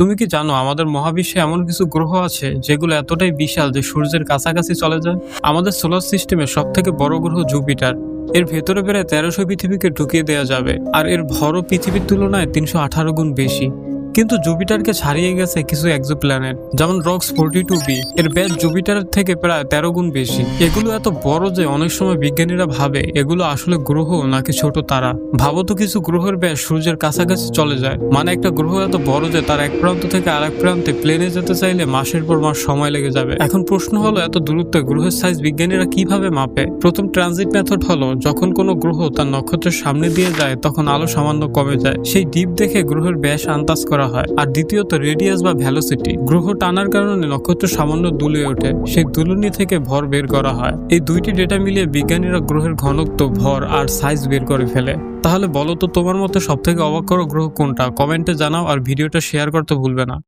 তুমি কি জানো আমাদের মহাবিশ্বে এমন কিছু গ্রহ আছে যেগুলো এতটাই বিশাল যে সূর্যের কাছাকাছি চলে যায়? আমাদের সোলার সিস্টেমের সব থেকে বড় গ্রহ জুপিটার। এর ভেতরে প্রায় তেরোশো পৃথিবীকে ঢুকিয়ে দেওয়া যাবে। আর এর ভরও পৃথিবীর তুলনায় তিনশো আঠারো গুণ বেশি। কিন্তু জুপিটারকে ছাড়িয়ে গেছে কিছু এক্সোপ্ল্যানেট যেমন রক্স ফোরটি টু বি এর ব্যাস জুপিটারের থেকে প্রায় তেরো গুণ বেশি। এগুলো এত বড় যে অনেক সময় বিজ্ঞানীরা ভাবে এগুলো আসলে গ্রহ নাকি ছোট তারা। ভাবো তো কিছু গ্রহের ব্যাস সূর্যের কাছাকাছি চলে যায়। মানে একটা গ্রহ এত বড় যে তার এক প্রান্ত থেকে আরেক প্রান্তে প্লেনে যেতে চাইলে মাসের পর মাস সময় লেগে যাবে। এখন প্রশ্ন হলো, এত দূরত্বে গ্রহের সাইজ বিজ্ঞানীরা কীভাবে মাপে? প্রথম ট্রানজিট মেথড হলো, যখন কোনো গ্রহ তার নক্ষত্রের সামনে দিয়ে যায়, তখন আলো সামান্য কমে যায়। সেই ডিপ দেখে গ্রহের ব্যাস আন্দাজ করা হয়। আর দ্বিতীয়ত রেডিয়াস বা ভ্যালোসিটি গ্রহ টানার কারণে নক্ষত্র সামান্য দুলে ওঠে। সেই দুলুনি থেকে ভর বের করা হয়। এই দুইটি ডেটা মিলিয়ে বিজ্ঞানীরা গ্রহের ঘনত্ব, ভর আর সাইজ বের করে ফেলে। তাহলে বলো তো, তোমার মতো সব থেকে অবাক করা গ্রহ কোনটা? কমেন্টে জানাও আর ভিডিওটা শেয়ার করতে ভুলবে না।